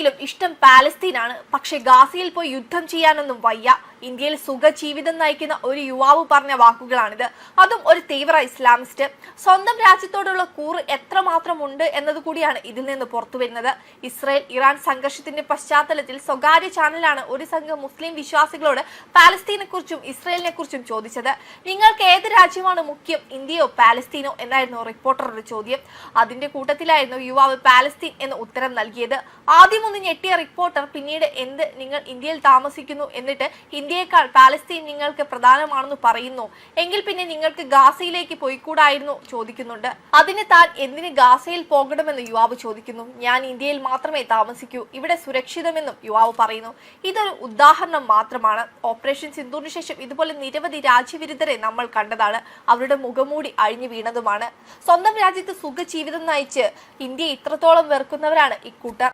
എന്താണെങ്കിലും ഇഷ്ടം പാലസ്തീനാണ്. പക്ഷെ ഗാസയിൽ പോയി യുദ്ധം ചെയ്യാനൊന്നും വയ്യ. ഇന്ത്യയിൽ സുഖജീവിതം നയിക്കുന്ന ഒരു യുവാവ് പറഞ്ഞ വാക്കുകളാണിത്. അതും ഒരു തീവ്ര ഇസ്ലാമിസ്റ്റ്. സ്വന്തം രാജ്യത്തോടുള്ള കൂറ് എത്രമാത്രം ഉണ്ട് എന്നത് കൂടിയാണ് ഇതിൽ നിന്ന് പുറത്തു വരുന്നത്. ഇസ്രായേൽ ഇറാൻ സംഘർഷത്തിന്റെ പശ്ചാത്തലത്തിൽ സ്വകാര്യ ചാനലാണ് ഒരു സംഘം മുസ്ലിം വിശ്വാസികളോട് പാലസ്തീനെ കുറിച്ചും ഇസ്രായേലിനെ കുറിച്ചും ചോദിച്ചത്. നിങ്ങൾക്ക് ഏത് രാജ്യമാണ് മുഖ്യം ഇന്ത്യയോ പാലസ്തീനോ എന്നായിരുന്നു റിപ്പോർട്ടറുടെ ചോദ്യം. അതിന്റെ കൂട്ടത്തിലായിരുന്നു യുവാവ് പാലസ്തീൻ എന്ന് ഉത്തരം നൽകിയത്. ആദ്യം ഞെട്ടിയ റിപ്പോർട്ടർ പിന്നീട് എന്ത് നിങ്ങൾ ഇന്ത്യയിൽ താമസിക്കുന്നു എന്നിട്ട് ഇന്ത്യയെക്കാൾ പാലസ്തീൻ നിങ്ങൾക്ക് പ്രധാനമാണെന്ന് പറയുന്നു. എങ്കിൽ പിന്നെ നിങ്ങൾക്ക് ഗാസയിലേക്ക് പോയിക്കൂടായിരുന്നു ചോദിക്കുന്നുണ്ട്. അതിന് താൻ എന്തിന് ഗാസയിൽ പോകണമെന്ന് യുവാവ് ചോദിക്കുന്നു. ഞാൻ ഇന്ത്യയിൽ മാത്രമേ താമസിക്കൂ ഇവിടെ സുരക്ഷിതമെന്നും യുവാവ് പറയുന്നു. ഇതൊരു ഉദാഹരണം മാത്രമാണ്. ഓപ്പറേഷൻ സിന്ധുവിന് ശേഷം ഇതുപോലെ നിരവധി രാജ്യവിരുദ്ധരെ നമ്മൾ കണ്ടതാണ്. അവരുടെ മുഖമൂടി അഴിഞ്ഞു വീണതുമാണ്. സ്വന്തം രാജ്യത്ത് സുഖജീവിതം നയിച്ച് ഇന്ത്യ ഇത്രത്തോളം വെറുക്കുന്നവരാണ് ഇക്കൂട്ടർ